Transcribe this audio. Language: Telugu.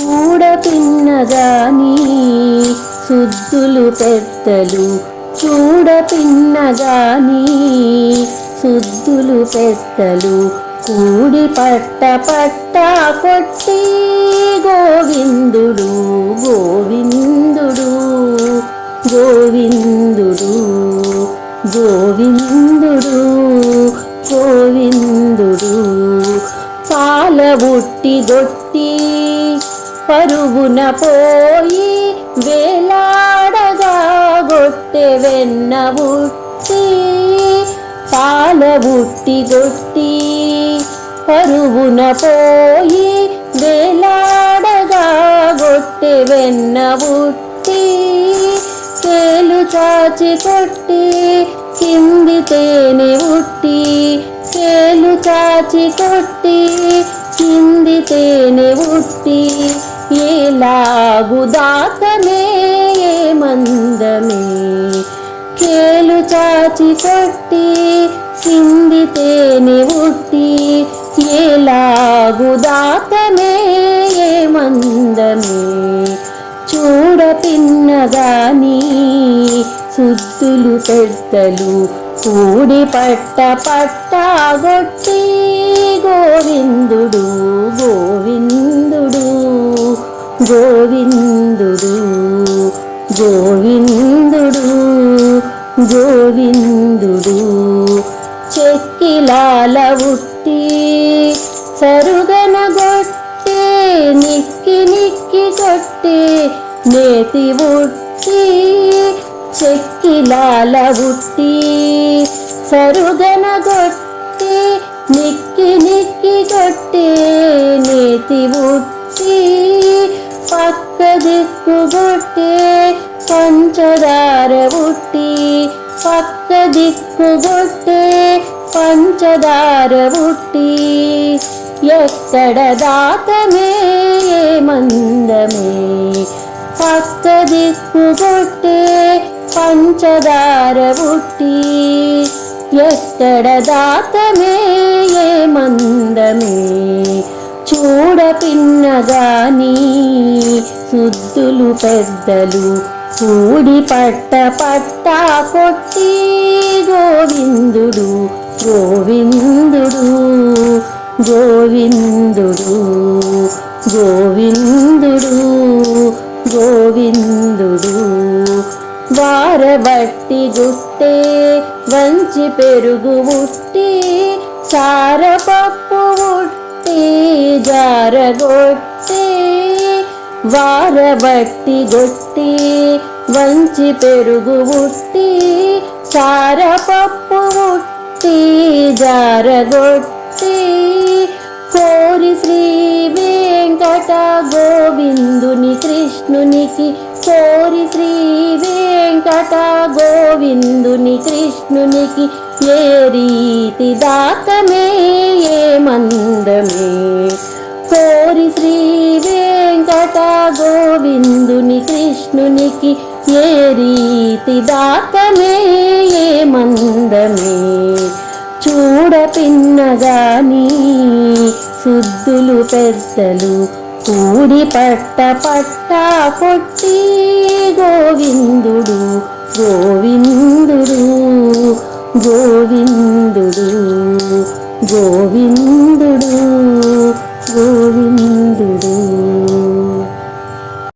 కూడ పిన్నగాని సుద్దులు పెద్దలు చూడపిన్నగాని సుద్దులు పెద్దలు కూడి పట్ట పట్ట కొట్టి గోవిందుడు గోవిందుడు గోవిందుడు గోవిందుడు గోవిందుడు. పాల బుట్టి పరుగున పోయి వేలాడగా గొట్టె వెన్న బుట్టి పాల బుట్టి గొట్టి పరుగున పోయి వేలాడగా గొట్టె వెన్న బుట్టి కేలు చాచి కొట్టి కింది తే ఎలాగుదాతనే ఏ మందమే? కేలు చాచి కొట్టి కింది ఉట్టి ఏలాగు దాతమే ఏ మందమే? చూడ పిన్నగాని సుద్దులు పెద్దలు కూడి పట్ట పట్టగొట్టి గోవిందుడు గోవిందుడు. గోవిందుడు గోవిందుడు గోవిందుడు. చెక్కిలాల ఉట్టి సరుగన గొట్టి నిక్కి నిక్కి కొట్టి నేతి ఉట్టి. చెక్కిలాల ఉట్టి సరుగన గొట్టి నిక్కి నిక్కి కొట్టే నేతి ఉట్టి. పక్క దిక్కు కొట్టి పంచదార ఉట్టి పక్క దిక్కు కొట్టి పంచదార ఉట్టి. ఎక్కడ దాతమే ఏ మందమే? పక్క దిక్కు కొట్టి పంచదార ఉట్టి. ఎక్కడ దాతమే ఏ మందమే? చూడ పిన్నగాని శుద్ధులు పెద్దలు కూడి పట్ట పట్ట కొట్టి గోవిందుడు గోవిందుడు గోవిందుడు గోవిందుడు గోవిందుడు. వారబట్టి గుట్టే వంచి పెరుగు ఉట్టి చారపప్పు ఉట్టి జారగొట్టి వారబట్టి గొట్టి వంచి పెరుగు ఉట్టి చారపప్పు ఉట్టి జారగొట్టి కోరి శ్రీ వెంకట గోవిందుని కృష్ణునికి కోరి శ్రీ వెంకట గోవిందుని కృష్ణునికి ఏ రీతి దాతమే? కృష్ణునికి ఏ రీతి దాతమే ఏ మందమే చూడ పిన్నగాని సుద్దులు పెద్దలు కూడి పట్ట పట్ట కొట్టి గోవిందుడు గోవిందుడు గోవిందుడు గోవిందుడు గోవిందుడు.